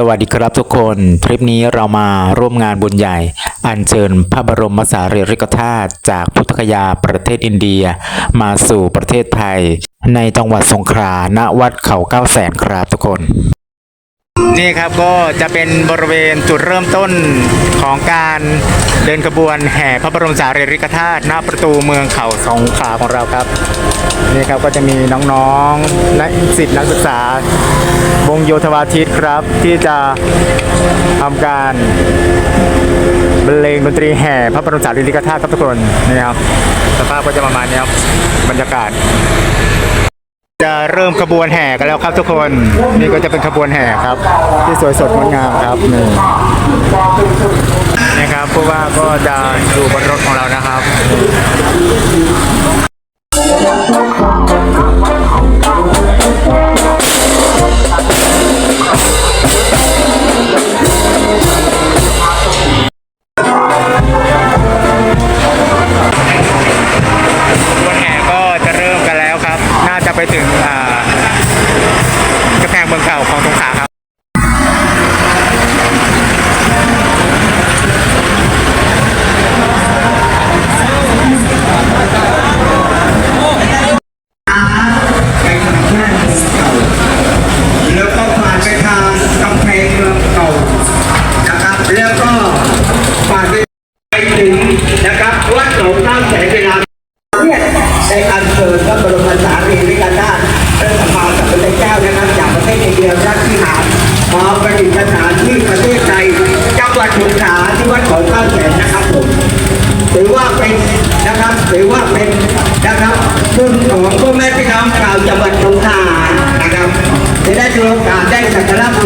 สวัสดีครับทุกคน ทริปนี้เรามาร่วมงานบุญใหญ่ อัญเชิญพระบรมสารีริกธาตุจากพุทธคยาประเทศอินเดีย มาสู่ประเทศไทย ในจังหวัดสงขลาณวัดเขาเก้าแสนครับทุกคน นี่ครับก็จะเป็นบริเวณจุดเริ่มต้นของการเดินขบวนแห่พระบรมสารีริกธาตุหน้าประตูเมืองเขาสงขาของเราครับ นี่ครับก็จะมีน้องๆและสิทธินักศึกษาวงโยธวาทิตครับ ที่จะทำการบรรเลงดนตรีแห่พระบรมสารีริกธาตุครับทุกคนนี่ครับสภาพก็จะประมาณนี้ครับบรรยากาศ จะเริ่มขบวนแห่กันแล้วครับทุกคนนี่ก็จะเป็นขบวนแห่ครับ ที่สวยสดงดงามครับนี่นะครับผู้ว่าก็จะอยู่บนรถของเรานะครับ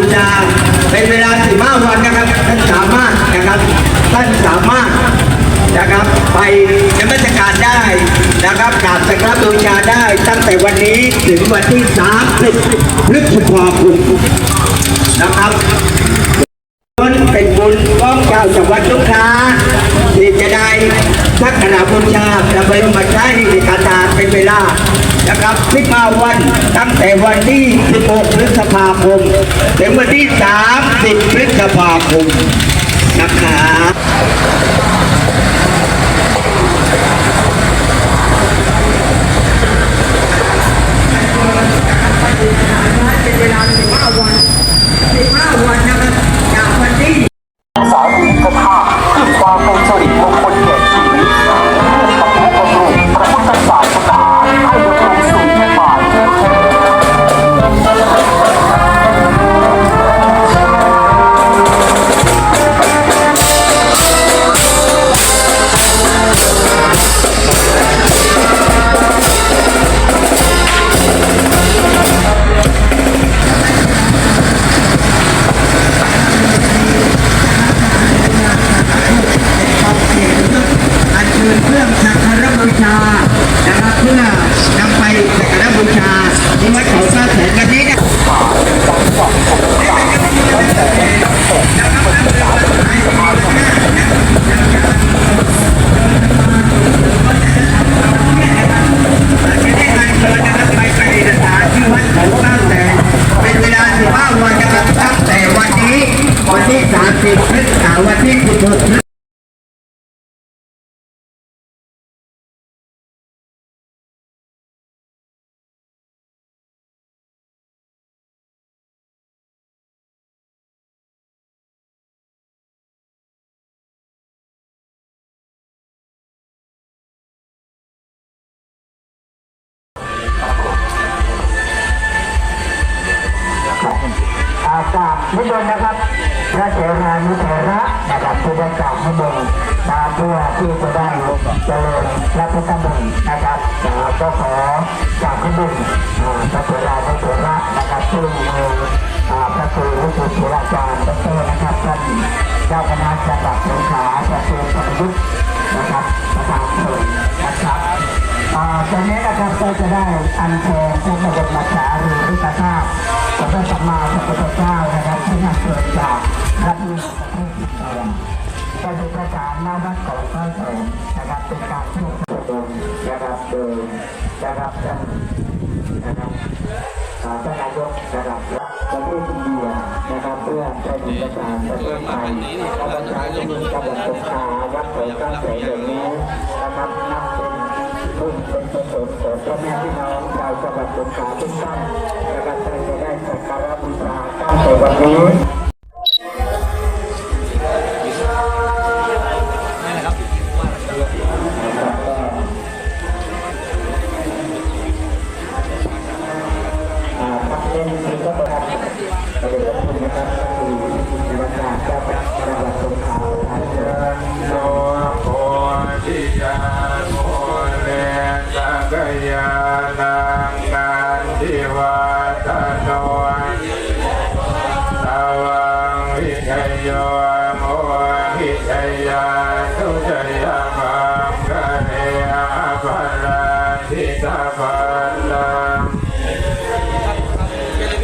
สักการะบูชาเป็นเวลา15วันนะครับท่านสามารถนะครับท่านสามารถนะครับไปนมัสการได้นะครับกราบสักการะบูชาได้ตั้งแต่วันนี้ถึงวันที่30พฤษภาคมนะครับมันเป็นบุญของเจ้าจังหวัดสงขลาที่จะได้สักการะบูชาพระบรมฉายาธิกาเป็นเวลา นะครับ15วัน ตั้งแต่วันที่ 16 พฤษภาคม ถึงวันที่ 30 พฤษภาคม นะครับ วันที่16พฤษอากาศนิมนต์นะครับพระเถรานุเถระ นะครับที่ได้กล่าวนิมนต์มาเพื่อที่จะได้เจริญพระพุทธมนต์นะครับก็ขอกราบขึ้นนอ่าพระเถรานุเถระนะครับซึ่งมีพระครูวิสุทธิราจารย์ดรนะครับท่านเจ้าคณะจังหวัดสงขลาพระครูประยุทธ์นะครับประธานเชิญนะครับตอนนี้นะครับก็จะได้อัญเชิญพระบรมสารีริกธาตุพระสัมมาสัมพุทธเจ้านะครับที่นำเกิดจาก พระนิพพานที่เดียวก็มีประการหน้าวัดของพระสงฆ์นะครับเป็นการที่ตรงนะครับโดยนะครับท่านนะครับอ่าท่านนายกนะครับประเทศอินเดียนะครับเพื่อเป็นเอกสารประเทศไทยและประชาชนจังหวัดสงขลาวัดโถก้าแสงอย่างนี้นะครับนับเป็นบุญเป็นกุศลของพ่อแม่พี่น้องชาวจังหวัดสงขลาทุกท่านนะครับท่านจะได้สักการะบูชาตั้งแต่วันนี้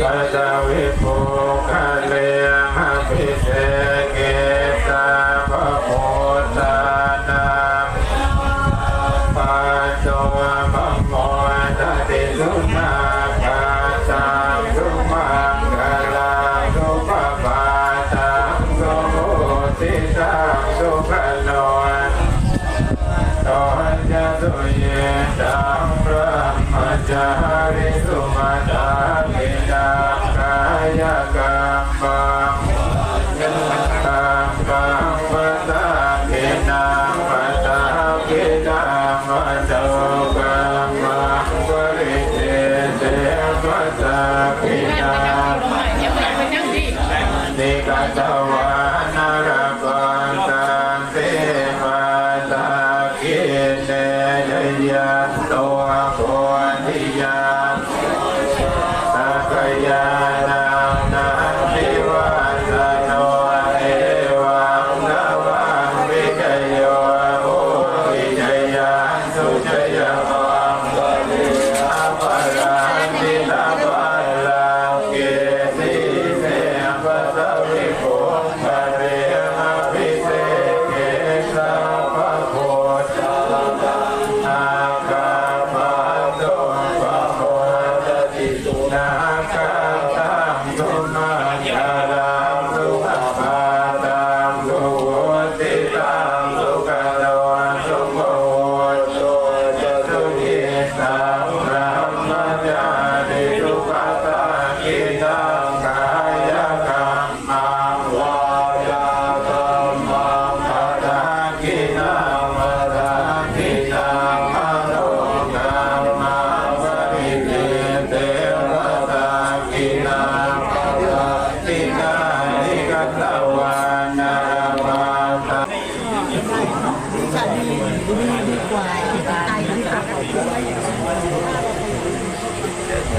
กัจวิภูคาเล ร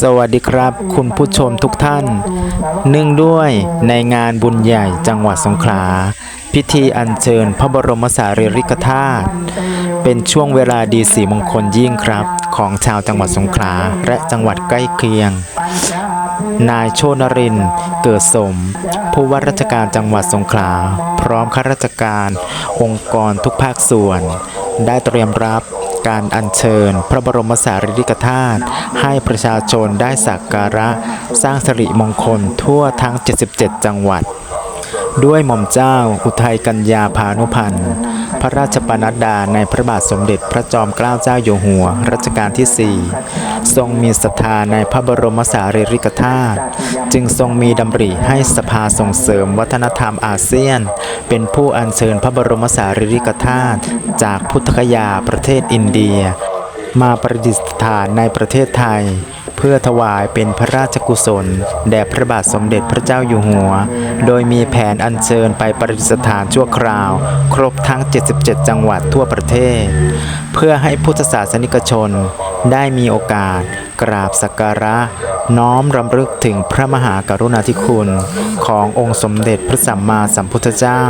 สวัสดีครับ คุณผู้ชมทุกท่าน เนื่องด้วยในงานบุญใหญ่จังหวัดสงขลา พิธีอัญเชิญพระบรมสารีริกธาตุเป็นช่วงเวลาดีสีมงคลยิ่งครับ ของชาวจังหวัดสงขลาและจังหวัดใกล้เคียง นายโชนรินเกิดสม ผู้ว่าราชการจังหวัดสงขลา พร้อมข้าราชการ องค์กรทุกภาคส่วน ได้เตรียมรับ การอัญเชิญ พระบรมสารีริกธาตุให้ประชาชนได้สักการะสร้างสิริมงคลทั่วทั้ง 77 จังหวัด ด้วยหม่อมเจ้าอุทัยกัญญาพานุพันธ์พระราชปนัดดาในพระบาทสมเด็จพระจอมเกล้าเจ้าอยู่หัว รัชกาลที่ 4 ทรงมีศรัทธาในพระบรมสารีริกธาตุจึงทรงมีดำริให้สภาส่งเสริมวัฒนธรรมอาเซียน เป็นผู้อัญเชิญพระบรมสารีริกธาตุจากพุทธคยาประเทศอินเดีย มาประดิษฐานในประเทศไทย เพื่อถวายเป็นพระราชกุศล แด่พระบาทสมเด็จพระเจ้าอยู่หัว โดยมีแผนอัญเชิญไปประดิษฐานชั่วคราว ครบทั้ง 77 จังหวัดทั่วประเทศ เพื่อให้พุทธศาสนิกชน ได้มีโอกาสกราบสักการะ น้อมรำลึกถึงพระมหากรุณาธิคุณขององค์สมเด็จพระสัมมาสัมพุทธเจ้า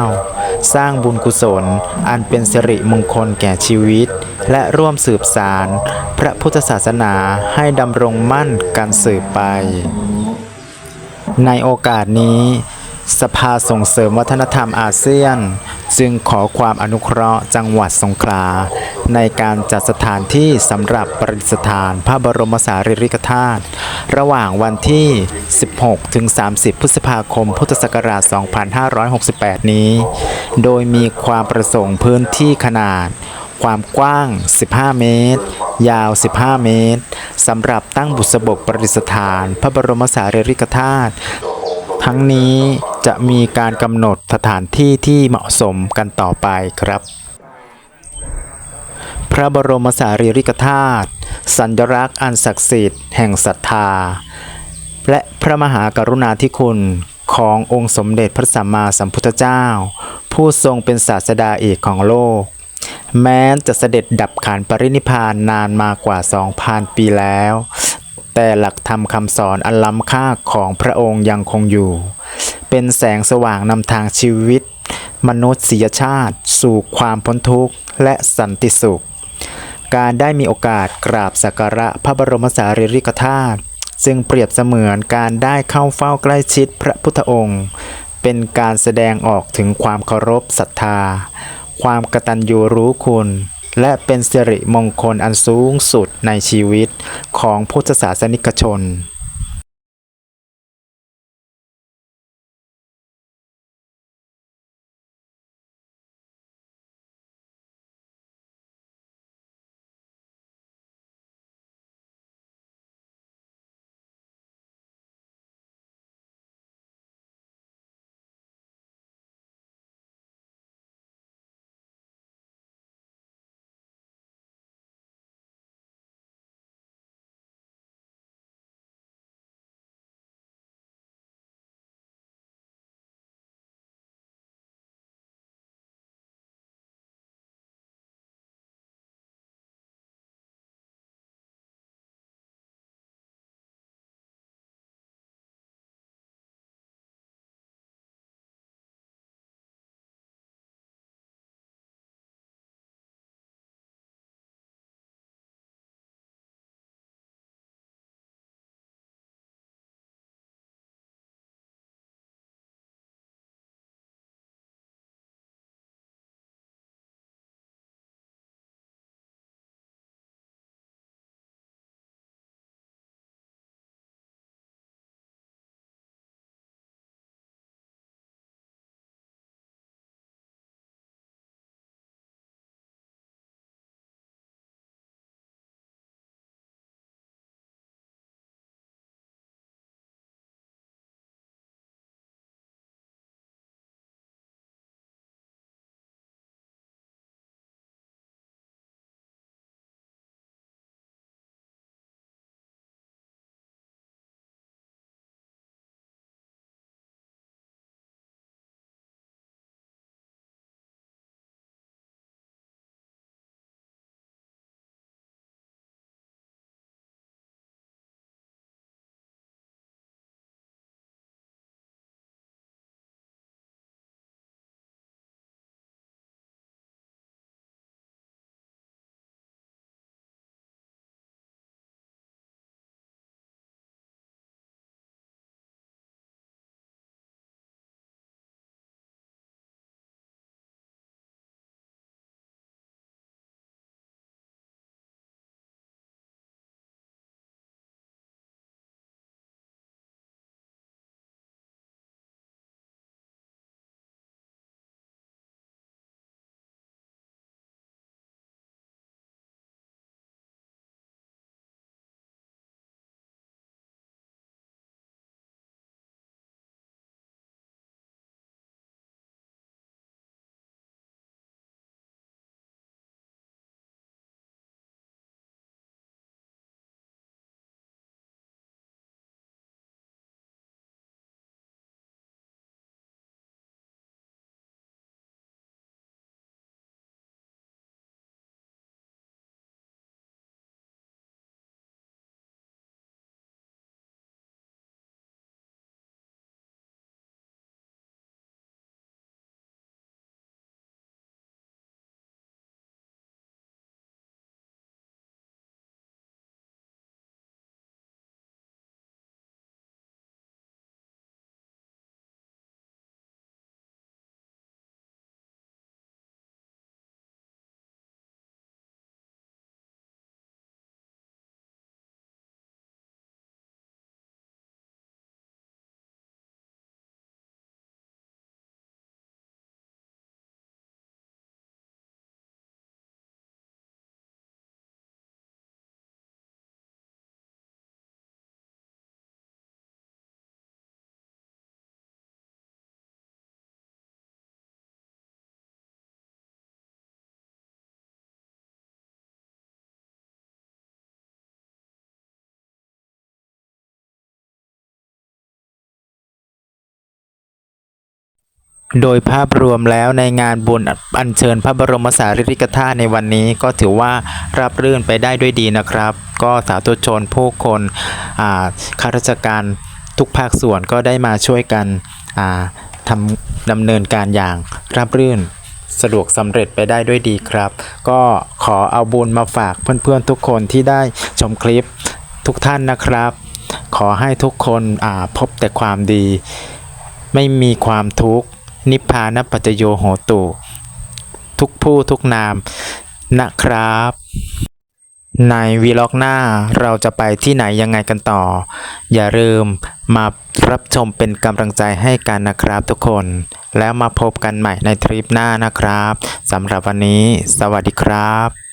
สร้างบุญกุศลอันเป็นสิริมงคลแก่ชีวิต และร่วมสืบสาร พระพุทธศาสนาให้ดำรงมั่นกันสืบไป ในโอกาสนี้ สภาส่งเสริมวัฒนธรรมอาเซียน จึงขอความอนุเคราะห์จังหวัดสงขลา ในการจัดสถานที่สำหรับประดิษฐานพระบรมสารีริกธาตุระหว่างวันที่ 16 ถึง 30 พฤษภาคม พุทธศักราช 2568 นี้ โดยมีความประสงค์พื้นที่ขนาดความกว้าง 15 เมตร ยาว 15 เมตร สำหรับตั้งบุษบกประดิษฐาน พระบรมสารีริกธาตุ ทั้งนี้จะมีการกำหนดสถานที่ที่เหมาะสมกันต่อไปครับ พระบรมสารีริกธาตุสัญลักษณ์อันศักดิ์สิทธิ์แห่งศรัทธา และพระมหากรุณาธิคุณขององค์สมเด็จพระสัมมาสัมพุทธเจ้า ผู้ทรงเป็นศาสดาเอกของโลก แม้จะเสด็จดับขันปรินิพานนานมากว่า 2,000 ปีแล้ว แต่หลักธรรมคำสอนอันล้ำค่าของพระองค์ยังคงอยู่ เป็นแสงสว่างนำทางชีวิต มนุษยชาติ สู่ความพ้นทุกข์และสันติสุข การได้มีโอกาสกราบสักการะพระบรมสารีริกธาตุจึงเปรียบเสมือนการได้เข้าเฝ้าใกล้ชิดพระพุทธองค์ เป็นการแสดงออกถึงความเคารพศรัทธา ความกตัญญูรู้คุณ และเป็นสิริมงคลอันสูงสุดในชีวิตของพุทธศาสนิกชน โดยภาพรวมแล้วในงานบุญอัญเชิญพระบรมสารีริกธาตุในวันนี้ก็ถือว่ารับรื่นไปได้ด้วยดีนะครับ ก็สาธุชนผู้คนข้าราชการทุกภาคส่วนก็ได้มาช่วยกันทำดำเนินการอย่างราบรื่นสะดวกสำเร็จไปได้ด้วยดีครับ ก็ขอเอาบุญมาฝากเพื่อนๆทุกคนที่ได้ชมคลิปทุกท่านนะครับ ขอให้ทุกคนพบแต่ความดี ไม่มีความทุกข์ นิพพานปัจโยโหตุ ทุกผู้ทุกนามนะครับ ในวีล็อกหน้าเราจะไปที่ไหนยังไงกันต่อ อย่าลืมมารับชมเป็นกำลังใจให้กันนะครับทุกคน แล้วมาพบกันใหม่ในทริปหน้านะครับสำหรับวันนี้ สวัสดีครับ